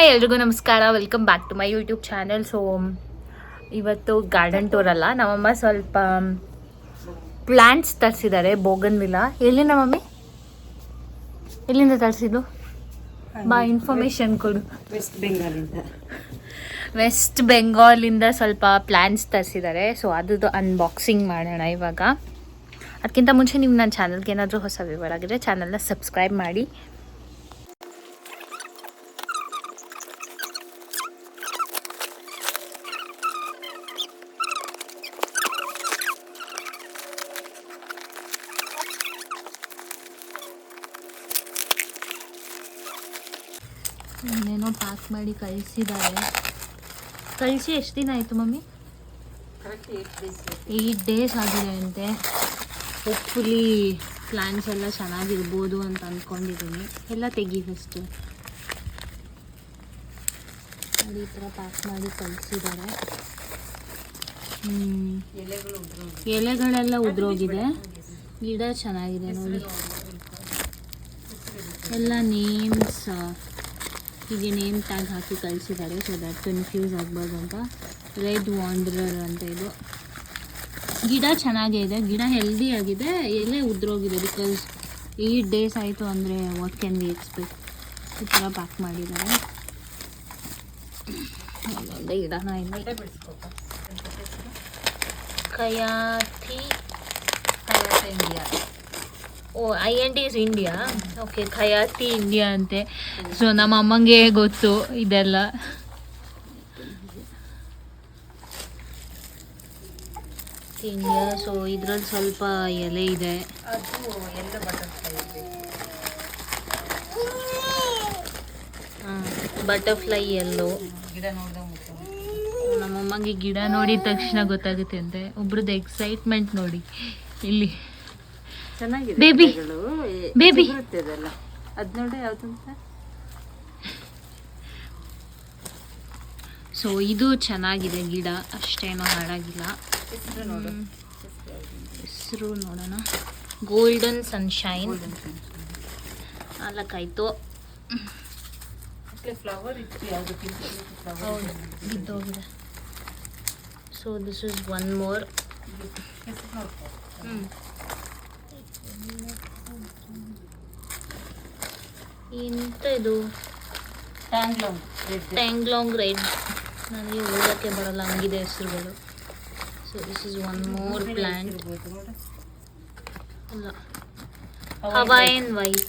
Hi ಎಲ್ರಿಗೂ ನಮಸ್ಕಾರ. Welcome back to my YouTube channel so ಇವತ್ತು ಗಾರ್ಡನ್ ಟೂರ್ ಅಲ್ಲ. ನಮ್ಮಮ್ಮ ಸ್ವಲ್ಪ ಪ್ಲ್ಯಾಂಟ್ಸ್ ತರಿಸಿದ್ದಾರೆ ಬೋಗನ್ ವಿಲ ಎಲ್ಲಿಂದ ಮಮ್ಮಿ? ಎಲ್ಲಿಂದ ತರಿಸಿದ್ದು? ಬಾ ಇನ್ಫಾರ್ಮೇಶನ್ ಕೊಡು. ವೆಸ್ಟ್ ಬೆಂಗಾಲಿಂದ ವೆಸ್ಟ್ ಬೆಂಗಾಲಿಂದ ಸ್ವಲ್ಪ ಪ್ಲ್ಯಾಂಟ್ಸ್ ತರಿಸಿದ್ದಾರೆ. ಸೊ ಅದ್ರದ್ದು ಅನ್ಬಾಕ್ಸಿಂಗ್ ಮಾಡೋಣ ಇವಾಗ. ಅದಕ್ಕಿಂತ ಮುಂಚೆ ನೀವು ನನ್ನ ಚಾನಲ್ಗೆ ಏನಾದರೂ ಹೊಸ ವಿವರ ಆಗಿದ್ರೆ ಚಾನಲ್ನ ಸಬ್ಸ್ಕ್ರೈಬ್ ಮಾಡಿ. ಮಾಡಿ ಕಳಿಸಿದ್ದಾರೆ. ಕಳಿಸಿ ಎಷ್ಟು ದಿನ ಆಯಿತು ಮಮ್ಮಿ? ಏಯ್ಟ್ ಡೇಸ್ ಆಗಿದೆ ಅಂತೆ. ಹೋಪ್ಫುಲಿ ಪ್ಲ್ಯಾನ್ಸ್ ಎಲ್ಲ ಚೆನ್ನಾಗಿರ್ಬೋದು ಅಂತ ಅಂದ್ಕೊಂಡಿದ್ದೀನಿ ಎಲ್ಲ ತೆಗಿ ಫಸ್ಟು ನೋಡಿ ಈ ಥರ ಪ್ಯಾಕ್ ಮಾಡಿ ಕಳಿಸಿದ್ದಾರೆ. ಎಲೆಗಳೆಲ್ಲ ಉದುರೋಗಿದೆ. ಗಿಡ ಚೆನ್ನಾಗಿದೆ ನೋಡಿ. ಎಲ್ಲ ನೇಮ್ಸ್ ಹೀಗೆ ನೇಮ್ ಟ್ಯಾಗ್ ಹಾಕಿ ಕಳಿಸಿದ್ದಾರೆ ಸೊ ದಟ್ ಕನ್ಫ್ಯೂಸ್ ಆಗ್ಬಾರ್ದು ಅಂತ. ರೆಡ್ ವಾಂಡ್ರರ್ ಅಂತ ಇದು. ಗಿಡ ಚೆನ್ನಾಗೇ ಇದೆ. ಗಿಡ ಹೆಲ್ದಿ ಆಗಿದೆ. ಎಲ್ಲೇ ಉದ್ರೋಗಿದೆ ಬಿಕಾಸ್ ಏಯ್ಟ್ ಡೇಸ್ ಆಯಿತು ಅಂದರೆ ವಾಟ್ ಕ್ಯಾನ್ ವಿ ಎಕ್ಸ್ಪೆಕ್ಟ್ ಈ ಥರ ಪ್ಯಾಕ್ ಮಾಡಿದ್ದಾರೆ. ಒಂದೊಂದೇ ಗಿಡನ ಇಲ್ಲ ಕಯಾತಿ ಕಯಾಥಿ ಕಯಾತ. India O I N is India okay Khyati India ಅಂತೆ. ಸೊ ನಮ್ಮ ಅಮ್ಮಂಗೆ ಗೊತ್ತು ಇದೆಲ್ಲ. ಇಂಡಿಯಾ ಸೊ ಇದ್ರಲ್ಲಿ ಸ್ವಲ್ಪ ಎಲೆ ಇದೆ. ಬಟರ್ಫ್ಲೈ ಎಲ್ಲೋ ಗಿಡ ನಮ್ಮಮ್ಮಂಗೆ ಗಿಡ ನೋಡಿದ ತಕ್ಷಣ ಗೊತ್ತಾಗುತ್ತೆ ಅಂತೆ. ಒಬ್ರದ್ದು ಎಕ್ಸೈಟ್ಮೆಂಟ್ ನೋಡಿ, ಇಲ್ಲಿ. ಚೆನ್ನಾಗಿದೆ ಬೇಬಿ. ಬೇಬಿ. ಅದೆಲ್ಲ ಅದ್ ನೋಡಿ ಯಾವ್ದಂತ? ಸೊ ಇದು ಚೆನ್ನಾಗಿದೆ ಗಿಡ. ಅಷ್ಟೇನೂ ಹಾಳಾಗಿಲ್ಲ. ಹೆಸರು ನೋಡು. ಹೆಸರು ನೋಡೋಣ. Golden sunshine ನಾಲ್ಕಾಯ್ತು. ಫ್ಲವರ್ ಯಾವುದು? ಬಿದ್ದೋಗಿದೆ. So this is one more ನೋಡ್ಕೊ. ಎಂತ ಇದು? ಟ್ಯಾಂಗ್ಲಾಂಗ್ ರೆಡ್ ಟ್ಯಾಂಗ್ಲಾಂಗ್ ರೆಡ್ ನನಗೆ ಓದೋಕ್ಕೆ ಬರಲ್ಲ ಹಂಗಿದೆ ಹೆಸರುಗಳು. So this is one more plant ಅಲ್ಲ. Hawaiian white.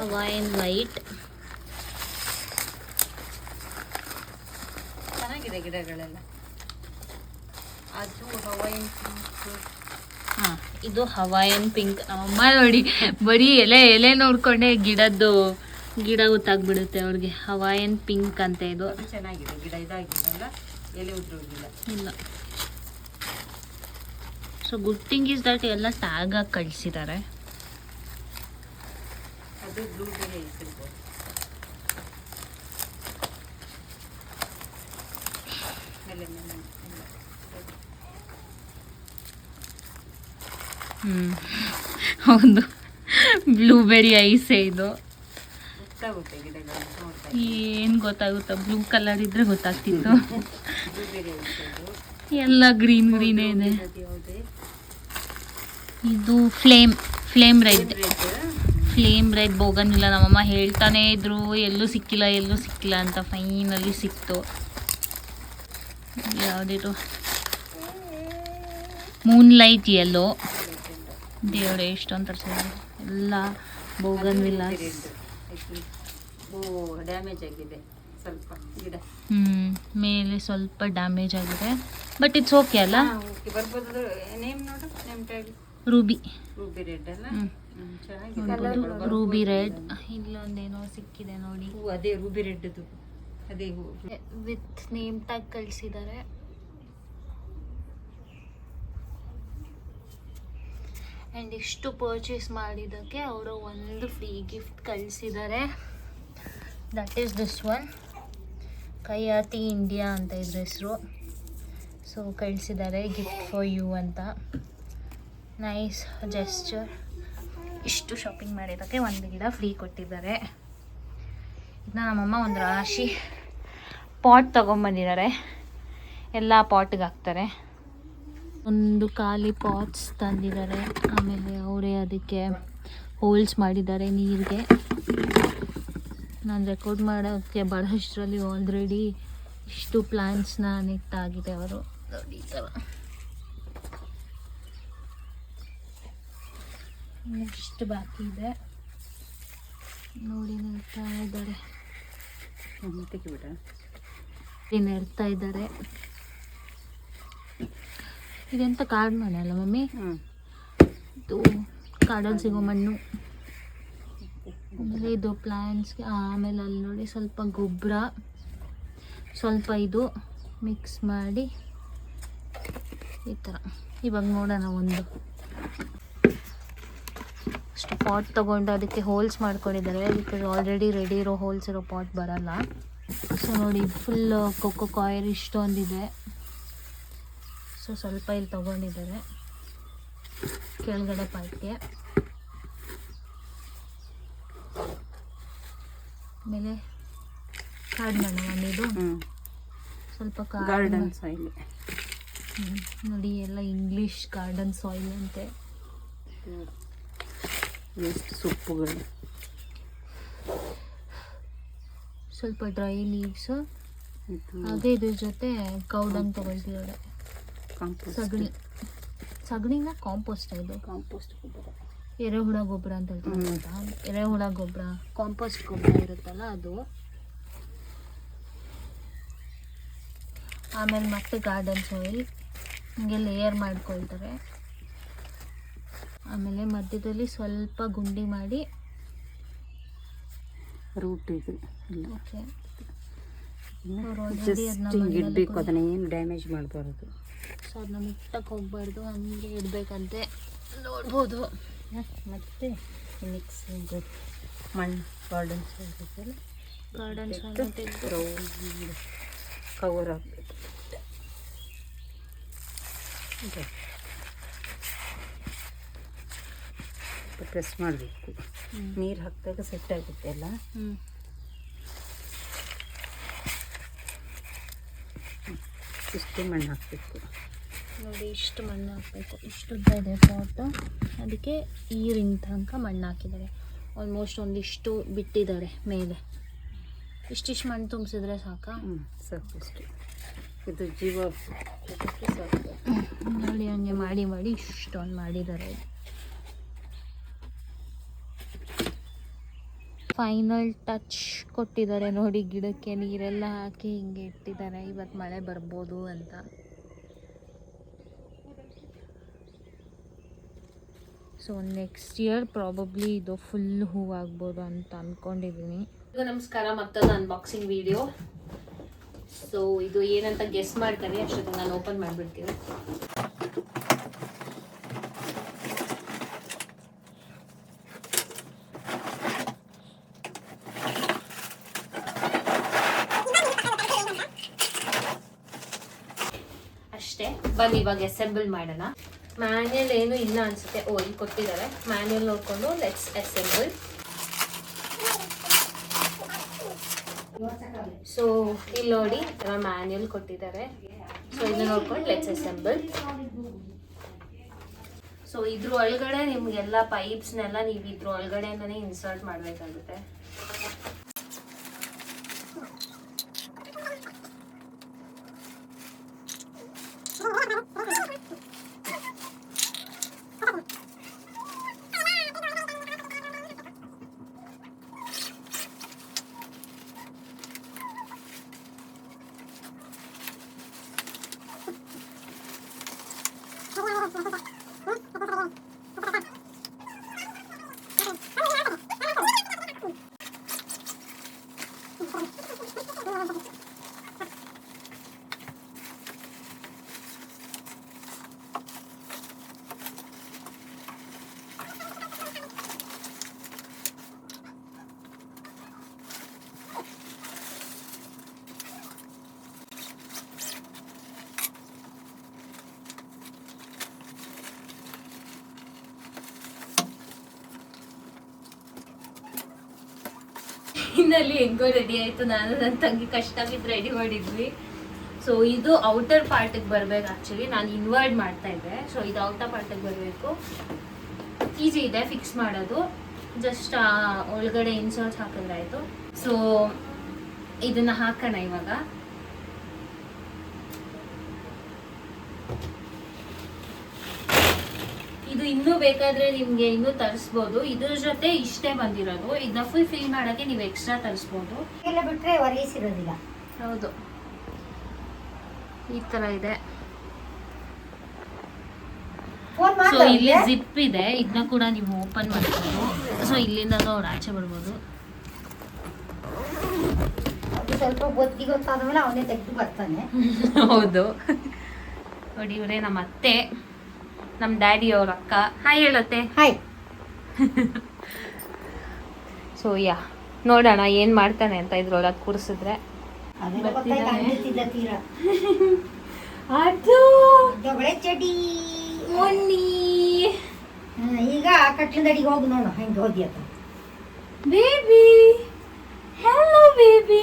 ಹವಾಯನ್ ವೈಟ್ ಚೆನ್ನಾಗಿದೆ. ಗಿಡಗಳೆಲ್ಲ. ಅದು ಹವಾಯಿನ್ ಹಾಂ ಇದು ಹವಾಯನ್ ಪಿಂಕ್. ಅಮ್ಮ ನೋಡಿ ಬರೀ ಎಲೆ ಎಲೆ ನೋಡ್ಕೊಂಡೆ ಗಿಡದ್ದು ಗಿಡ ಗೊತ್ತಾಗ್ಬಿಡುತ್ತೆ ಅವ್ರಿಗೆ. ಹವಾಯನ್ ಪಿಂಕ್ ಅಂತ ಇದು. ಚೆನ್ನಾಗಿದೆ ಗಿಡ ಎಲೆ ಉದ್ರೋಗಿಲ್ಲ ಇಲ್ಲ. So good thing is that ಎಲ್ಲ ಟ್ಯಾಗ್ ಆಗಿ ಕಳಿಸಿದ್ದಾರೆ ಅದು ಬ್ಲೂ ಬೇರೆ ಇಟ್ಟಿರ್ಬೋದು. ಮೇಲೆ ಮೇಲೆ ಎಲ್ಲ. ಹ್ಞೂ ಹೌದು. ಬ್ಲೂಬೆರಿ ಐಸೇ ಇದು. ಏನು ಗೊತ್ತಾಗುತ್ತಾ? ಬ್ಲೂ ಕಲರ್ ಇದ್ರೆ ಗೊತ್ತಾಗ್ತಿತ್ತು. ಎಲ್ಲ ಗ್ರೀನ್ ಗ್ರೀನೇ ಇದೆ. ಇದು flame flame red red flame red ಹೋಗೋಂಗಿಲ್ಲ ಇಲ್ಲ ನಮ್ಮಮ್ಮ ಹೇಳ್ತಾನೆ ಇದ್ರು. ಎಲ್ಲೂ ಸಿಕ್ಕಿಲ್ಲ ಎಲ್ಲೂ ಸಿಕ್ಕಿಲ್ಲ ಅಂತ ಫೈನಲಿ ಸಿಕ್ತು. ಯಾವುದಿದು? ಮೂನ್ ಲೈಟ್ ಎಲ್ಲೋ ದೇವರೇ ಇಷ್ಟೊಂದು ತರಿಸಿದ್ದಾರೆ ಎಲ್ಲ ಬೋಗನ್ ವಿಲ್ಲ ಓ ಡ್ಯಾಮೇಜ್ ಆಗಿದೆ. ಸ್ವಲ್ಪ ಗಿಡ. ಹ್ಮ್ ಮೇಲೆ ಸ್ವಲ್ಪ ಡ್ಯಾಮೇಜ್ ಆಗಿದೆ. ಬಟ್ ಇಟ್ಸ್ ಓಕೆ ಅಲ್ಲ? ಬರ್ಬೋದು. ನೇಮ್ ನೋಡು name tag ruby ruby red ಅಲ್ಲ? ರೂಬಿ ರೆಡ್ ಇಲ್ಲೊಂದೇನೋ ಸಿಕ್ಕಿದೆ ನೋಡಿ. ಅದೇ ರೂಬಿ ರೆಡ್ದು ಅದೇ ಹೂ. ವಿತ್ ನೇಮ್ ಟ್ಯಾಗ್ ಕಳಿಸಿದ್ದಾರೆ. ಆ್ಯಂಡ್ ಇಷ್ಟು ಪರ್ಚೇಸ್ ಮಾಡಿದ್ದಕ್ಕೆ ಅವರು ಒಂದು ಫ್ರೀ ಗಿಫ್ಟ್ ಕಳಿಸಿದ್ದಾರೆ that is this one ಕೈಯಾತಿ India ಅಂತ ಇದ್ರ ಹೆಸರು. ಸೊ ಕಳಿಸಿದ್ದಾರೆ ಗಿಫ್ಟ್ ಫಾರ್ ಯು ಅಂತ. ನೈಸ್ ಜೆಸ್ಚರ್ ಇಷ್ಟು ಶಾಪಿಂಗ್ ಮಾಡಿದ್ದಕ್ಕೆ ಒಂದು ಗಿಡ ಫ್ರೀ ಕೊಟ್ಟಿದ್ದಾರೆ. ಇದನ್ನ ನಮ್ಮಮ್ಮ ಒಂದು ರಾಶಿ. ಪಾಟ್ ತೊಗೊಂಬಂದಿದ್ದಾರೆ. ಎಲ್ಲ ಪಾಟ್ಗೆ ಹಾಕ್ತಾರೆ. ಒಂದು ಖಾಲಿ ಪಾಟ್ಸ್ ತಂದಿದ್ದಾರೆ. ಆಮೇಲೆ ಅವರೇ ಅದಕ್ಕೆ ಹೋಲ್ಸ್ ಮಾಡಿದ್ದಾರೆ ನೀರಿಗೆ. ನಾನು ರೆಕಾರ್ಡ್ ಮಾಡೋಕ್ಕೆ ಬಹಳಷ್ಟರಲ್ಲಿ ಆಲ್ರೆಡಿ ಇಷ್ಟು ಪ್ಲ್ಯಾನ್ಸ್ನ ನೆಟ್ಟಾಗಿದೆ ಅವರು. ನೋಡಿ ಈ ಥರ ಇಷ್ಟು ಬಾಕಿ ಇದೆ. ನೋಡಿ ನೆಡ್ತಾ ಇದ್ದಾರೆ. ನೆಡ್ತಾ ಇದ್ದಾರೆ. ಇದೆಂತ ಕಾಡು ಮನೆ ಅಲ್ಲ ಮಮ್ಮಿ ಇದು ಕಾಡಲ್ಲಿ ಸಿಗೋ ಮಣ್ಣು. ಅಂದರೆ ಇದು ಪ್ಲ್ಯಾಂಟ್ಸ್ಗೆ ಆಮೇಲೆ ಅಲ್ಲಿ ನೋಡಿ ಸ್ವಲ್ಪ ಗೊಬ್ಬರ ಸ್ವಲ್ಪ ಇದು ಮಿಕ್ಸ್ ಮಾಡಿ ಈ ಥರ ಇವಾಗ ನೋಡೋಣ ಒಂದು. ಅಷ್ಟು ಪಾಟ್ ತೊಗೊಂಡು ಅದಕ್ಕೆ ಹೋಲ್ಸ್ ಮಾಡ್ಕೊಂಡಿದ್ದಾರೆ. ಬಿಕಾಸ್ ಆಲ್ರೆಡಿ ರೆಡಿ ಇರೋ ಹೋಲ್ಸ್ ಇರೋ ಪಾಟ್ ಬರಲ್ಲ. ಸೊ ನೋಡಿ ಫುಲ್ ಕೊಕ್ಕೋ ಕಾಯರ್ ಇಷ್ಟೊಂದಿದೆ. ಸೊ ಸ್ವಲ್ಪ ಇಲ್ಲಿ ತೊಗೊಂಡಿದ್ದಾರೆ. ಕೆಳಗಡೆ ಪಾಟ್ಗೆ ಆಮೇಲೆ ಕಾಡು ಮಣ್ಣು ಮಣ್ಣಿದು ಸ್ವಲ್ಪ ಗಾರ್ಡನ್. ಸಾಯಿಲ್ ನೋಡಿ ಎಲ್ಲ ಇಂಗ್ಲಿಷ್ ಗಾರ್ಡನ್ ಸಾಯಿಲ್ ಅಂತೆ. ಎಷ್ಟು ಸೊಪ್ಪುಗಳು ಸ್ವಲ್ಪ ಡ್ರೈ ಲೀವ್ಸು ಹಾಗೆ ಇದ್ರ ಜೊತೆ ಕೌಡನ್ ತಗೊಳ್ತಿದ್ದಾರೆ. ಕಾಂಪೋಸ್ಟ್. ಸಗಣಿ. ಸಗಣಿನ ಕಾಂಪೋಸ್ಟ್ ಇದು. ಕಾಂಪೋಸ್ಟ್ ಗೊಬ್ಬರ. ಎರೆಹುಳ ಗೊಬ್ಬರ ಅಂತ ಹೇಳ್ತಾರೆ? ಎರೆಹುಳ ಗೊಬ್ಬರ. ಕಾಂಪೋಸ್ಟ್ ಗೊಬ್ಬರ ಇರುತ್ತಲ್ಲ ಅದು. ಆಮೇಲೆ ಮತ್ತೆ ಗಾರ್ಡನ್ ಸಾಯಿಲ್ ಹಿಂಗೆ ಲೇಯರ್ ಮಾಡ್ಕೊಳ್ತಾರೆ. ಆಮೇಲೆ ಮಧ್ಯದಲ್ಲಿ ಸ್ವಲ್ಪ ಗುಂಡಿ ಮಾಡಿ ರೂಟ್ ಇದು ಓಕೆ ಇಡಬೇಕು ಅದನ್ನ ಏನು ಡ್ಯಾಮೇಜ್ ಮಾಡಬಾರ್ದು. ಸೊ ಅದನ್ನ ಮುಟ್ಟಕ್ಕೆ ಹೋಗ್ಬಾರ್ದು ಹಂಗೆ ಇಡಬೇಕಂತೆ. ನೋಡ್ಬೋದು. ಮತ್ತೆ ಮಿಕ್ಸ್ ಮಣ್ಣು ಗಾರ್ಡನ್ ಸೈಡ್ ಗಾರ್ಡನ್ ತೆಗೆದು ಕವರ್ ಆಗಬೇಕು. ಪ್ರೆಸ್ ಮಾಡಬೇಕು. ನೀರು ಹಾಕಿದಾಗ ಸೆಟ್ ಆಗುತ್ತೆ ಅಲ್ಲ? ಇಷ್ಟೇ ಮಣ್ಣು ಹಾಕಬೇಕು. ನೋಡಿ ಇಷ್ಟು ಮಣ್ಣು ಹಾಕಬೇಕು. ಇಷ್ಟು ಉದ್ದ ಇದೆ ಪಾಟು ಅದಕ್ಕೆ ಈ ರಿಂಗ್ ತನಕ ಮಣ್ಣು ಹಾಕಿದ್ದಾರೆ. ಆಲ್ಮೋಸ್ಟ್ ಒಂದಿಷ್ಟು ಬಿಟ್ಟಿದ್ದಾರೆ ಮೇಲೆ. ಇಷ್ಟಿಷ್ಟು ಮಣ್ಣು ತುಂಬಿಸಿದ್ರೆ ಸಾಕಾ? ಹ್ಞೂ ಸಾಕು ಇಷ್ಟು ಇದು ಜೀವ. ಸಾಕು. ನೋಡಿ ಹಂಗೆ ಮಾಡಿ ಮಾಡಿ ಇಷ್ಟೊಂದು ಮಾಡಿದ್ದಾರೆ. ಫೈನಲ್ ಟಚ್ ಕೊಟ್ಟಿದ್ದಾರೆ ನೋಡಿ, ಗಿಡಕ್ಕೆ ನೀರೆಲ್ಲ ಹಾಕಿ ಹಿಂಗೆ ಇಟ್ಟಿದ್ದಾರೆ. ಇವತ್ತು ಮಳೆ ಬರ್ಬೋದು ಅಂತ. ಸೊ ನೆಕ್ಸ್ಟ್ ಇಯರ್ ಪ್ರಾಬಬ್ಲಿ ಇದು ಫುಲ್ ಹೂವಾಗ್ಬೋದು ಅಂತ ಅಂದ್ಕೊಂಡಿದ್ದೀನಿ ನಮಸ್ಕಾರ. ಮತ್ತೊಂದು ಅನ್ಬಾಕ್ಸಿಂಗ್ ವಿಡಿಯೋ ಸೊ ಇದು ಏನಂತ ಗೆಸ್ ಮಾಡ್ತಾರೆ. ಅಷ್ಟೊತ್ತಿಗೆ ನಾನು ಓಪನ್ ಮಾಡಿಬಿಡ್ತೀನಿ ಅಷ್ಟೇ ಬನ್ನಿ ಇವಾಗ ಅಸೆಂಬಲ್ ಮಾಡೋಣ. ಮ್ಯಾನ್ಯಲ್ ಏನು ಇಲ್ಲ ಅನ್ಸುತ್ತೆ. ಓ, ಇಲ್ಲಿ ಕೊಟ್ಟಿದ್ದಾರೆ. ಮ್ಯಾನ್ಯಲ್ ನೋಡ್ಕೊಂಡು ಲೆಟ್ಸ್ ಅಸೆಂಬಲ್ ಸೊ ಇಲ್ಲಿ ನೋಡಿ ಮ್ಯಾನ್ಯಲ್ ಕೊಟ್ಟಿದ್ದಾರೆ. ಸೊ ಇದನ್ನ ನೋಡ್ಕೊಂಡು ಲೆಟ್ಸ್ ಅಸೆಂಬಲ್ ಸೊ ಇದ್ರ ಒಳಗಡೆ ನಿಮ್ಗೆಲ್ಲ ಪೈಪ್ಸ್ನೆಲ್ಲ ನೀವು ಇದ್ರ ಒಳಗಡೆ ಇನ್ಸರ್ಟ್ ಮಾಡಬೇಕಾಗುತ್ತೆ. ಫೈನಲಿ ಹೆಂಗೋ ರೆಡಿ ಆಯ್ತು. ನಾನು ನನ್ನ ತಂಗಿ ಕಷ್ಟ ಬಿದ್ದು ರೆಡಿ ಮಾಡಿದ್ವಿ. ಸೊ ಇದು ಔಟರ್ ಪಾರ್ಟಿಗೆ ಬರ್ಬೇಕು ಆಕ್ಚುಲಿ ನಾನು ಇನ್ವರ್ಟ್ ಮಾಡ್ತಾ ಇದ್ದೆ. ಸೊ ಇದು ಔಟರ್ ಪಾರ್ಟಿಗೆ ಬರಬೇಕು. ಈಸಿ ಇದೆ ಫಿಕ್ಸ್ ಮಾಡೋದು. ಜಸ್ಟ್ ಒಳಗಡೆ ಇನ್ಸರ್ಟ್ ಹಾಕಿದ್ರೆ ಆಯ್ತು. ಸೊ ಇದನ್ನ ಹಾಕೋಣ ಇವಾಗ. ಇದು ಇನ್ನೂ ಬೇಕಾದ್ರೆ ನಿಮ್ಗೆ ಇನ್ನೂ ತರಿಸ್ಬೋದು. ಇದ್ರ ಜೊತೆ ಇಷ್ಟೇ ಬಂದಿರೋದು. ಇದನ್ನ ಫುಲ್ ಫಿಲ್ ಮಾಡಕ್ಕೆ ನೀವು ಎಕ್ಸ್ಟ್ರಾ ತರಿಸ್ಬೋದು. ಎಲ್ಲ ಬಿಟ್ರೆ ಹೊರಗಿಸಿರೋದಿಲ್ಲ ಹೌದು. ಈ ತರ ಇದೆ. ಸೊ ಇಲ್ಲಿ ಜಿಪ್ ಇದೆ. ಇದನ್ನ ಕೂಡ ನೀವು ಓಪನ್ ಮಾಡ್ಬೋದು. ಸೊ ಇಲ್ಲಿಂದ ಅವ್ರು ಆಚೆ ಬರ್ಬೋದು. ಸ್ವಲ್ಪ ಬೊತ್ತಿ ಗೊತ್ತಾದ್ಮೇಲೆ ಅವನೇ ತೆಗೆದು ಬರ್ತಾನೆ. ಹೌದು. ನೋಡಿ ಇವರೇ ನಮ್ಮ ಅತ್ತೆ. ನಮ್ಮ ಡ್ಯಾಡಿ ಅವ್ರ ಅಕ್ಕ. ಹಾಯ್ ಹೇಳತ್ತೆ. ಹಾಯ್ ಸೊ ಯಾ ನೋಡೋಣ ಏನ್ ಮಾಡ್ತಾನೆ ಅಂತ ಇದ್ರೊಳಗೆ ಕೂರಿಸಿದ್ರೆ. ಅದು ದೊಗಳೆ ಚಡಿ. ಮೊನ್ನಿ ಈಗ ಕಟ್ಲಿಂದ ಅಡಿಗೆ ಹೋಗಿ ನೋಡು ಹೆಂಗೆ ಹೋಗಿ ಅಂತ. ಬೇಬಿ ಹಲೋ ಬೇಬಿ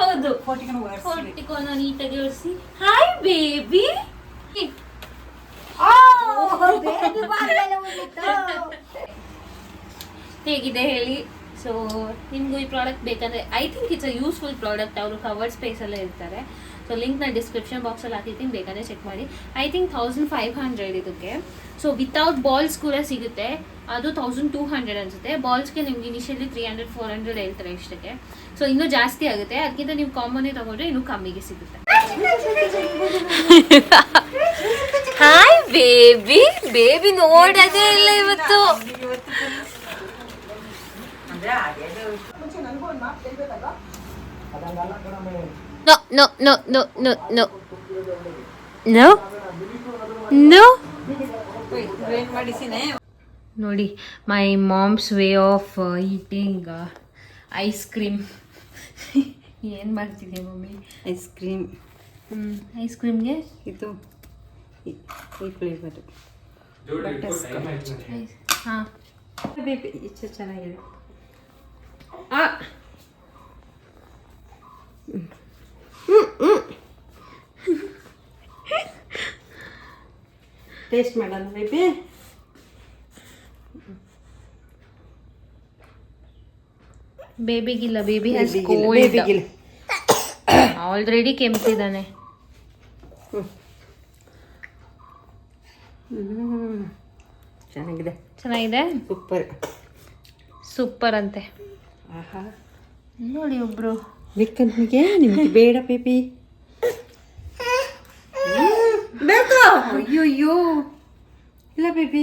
ಹೌದು. ಫೋಟಿಕೋನ ನೀಟಾಗಿ ಒರೆಸಿ ಹಾಯ್ ಬೇಬಿ ಹೇಗಿದೆ ಹೇಳಿ. ಸೊ ನಿಮ್ಗೂ ಈ ಪ್ರಾಡಕ್ಟ್ ಬೇಕಂದ್ರೆ I think it's a useful product ಅವರು ಕವರ್ ಸ್ಪೇಸಲ್ಲೇ ಇರ್ತಾರೆ. ಸೊ ನಾನು ಡಿಸ್ಕ್ರಿಪ್ಷನ್ ಬಾಕ್ಸಲ್ಲಿ ಹಾಕಿರ್ತೀನಿ ಬೇಕಾದ್ರೆ ಚೆಕ್ ಮಾಡಿ. I think thousand five hundred ಇದಕ್ಕೆ. ಸೊ ವಿತೌಟ್ ಬಾಲ್ಸ್ ಕೂಡ ಸಿಗುತ್ತೆ. ಅದು ತೌಸಂಡ್ ಟೂ ಹಂಡ್ರೆಡ್ ಅನಿಸುತ್ತೆ. ಬಾಲ್ಸ್ಗೆ ನಿಮ್ಗೆ initially three hundred four hundred ಹೇಳ್ತಾರೆ ಇಷ್ಟಕ್ಕೆ ಸೊ ಇನ್ನೂ ಜಾಸ್ತಿ ಆಗುತ್ತೆ. ಅದಕ್ಕಿಂತ ನೀವು ಕಾಮನ್ನೇ ತಗೊಂಡ್ರೆ ಇನ್ನೂ ಕಮ್ಮಿಗೆ ಸಿಗುತ್ತೆ. ಹಾಯ್ ಬೇಬಿ ಬೇಬಿ ನೋಡೋದೇ ಇಲ್ಲ ಇವತ್ತು. No, no, no, no, no, no. No? No? ನೋಡಿ my mom's way of eating ice cream ಏನು ಮಾಡ್ತಿದ್ದೆ ಮಮ್ಮಿ? ಐಸ್ ಕ್ರೀಮ್ ಹ್ಞೂ ಐಸ್ ಕ್ರೀಮ್ಗೆ ಇದು ಈ ಫ್ಲೇವರು ಹಾಂ. ಬೇಬಿ ಇಚ್ಚು ಚೆನ್ನಾಗಿದೆ. ಟೇಸ್ಟ್ ಮಾಡೋಣ ಬೇಬಿ ಬೇಬಿಗಿಲ್ಲ ಬೇಬಿ ಹ್ಯಾಸ್ ಬೇಬಿಗಿಲ್ಲ ಆಲ್ರೆಡಿ ಕೆಮ್ತಿದ್ದಾನೆ. ಚೆನ್ನಾಗಿದೆ. ಚೆನ್ನಾಗಿದೆ? ಸೂಪರ್ ಸೂಪರ್ ಅಂತೆ. ನೋಡಿ ಒಬ್ರು. ಬೇಕಾ ನಿಮಗೆ ಬೇಡ ಬೇಕಾ? ಅಯ್ಯೋ ಅಯ್ಯೋ ಇಲ್ಲ ಬೇಬಿ.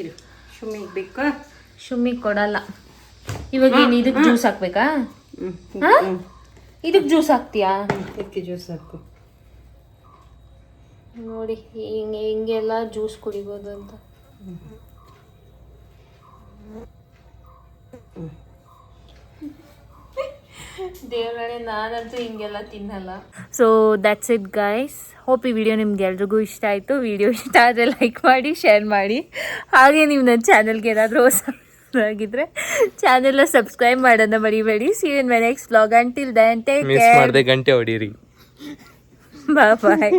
ಇರು. ಶುಮ್ಮಿಗೆ ಬೇಕಾ. ಶುಮ್ಮಿ ಕೊಡಲ್ಲ. ಇವಾಗ ಏನು ಇದಕ್ಕೆ ಜ್ಯೂಸ್ ಹಾಕ್ಬೇಕಾ? ಹ್ಞೂ ಇದಕ್ಕೆ ಜ್ಯೂಸ್ ಹಾಕ್ತೀಯಾ? ಇದಕ್ಕೆ ಜ್ಯೂಸ್ ಹಾಕು. ನೋಡಿ ಹಿಂಗೆ ಹಿಂಗೆಲ್ಲ ಜ್ಯೂಸ್ ಕುಡಿಬೋದು ಅಂತ. ದೇವರೇ ನಾನಂತೂ ಹಿಂಗೆಲ್ಲ ತಿನ್ನಲ್ಲ. So that's it guys hope ಈ ವಿಡಿಯೋ ನಿಮ್ಗೆ ಎಲ್ರಿಗೂ ಇಷ್ಟ ಆಯಿತು. ವಿಡಿಯೋ ಇಷ್ಟ ಆದರೆ ಲೈಕ್ ಮಾಡಿ ಶೇರ್ ಮಾಡಿ. ಹಾಗೆ ನೀವು ನನ್ನ ಚಾನಲ್ಗೆ ಏನಾದರೂ ಹೊಸ ಆಗಿದ್ರೆ ಚಾನೆಲ್ನ ಸಬ್ಸ್ಕ್ರೈಬ್ ಮಾಡೋದನ್ನ ಮರಿಬೇಡಿ. See in my next blog until then take miss care ಮಾಡದೆ ಗಂಟೆ ಹೊಡೀರಿ. ಬಾಯ್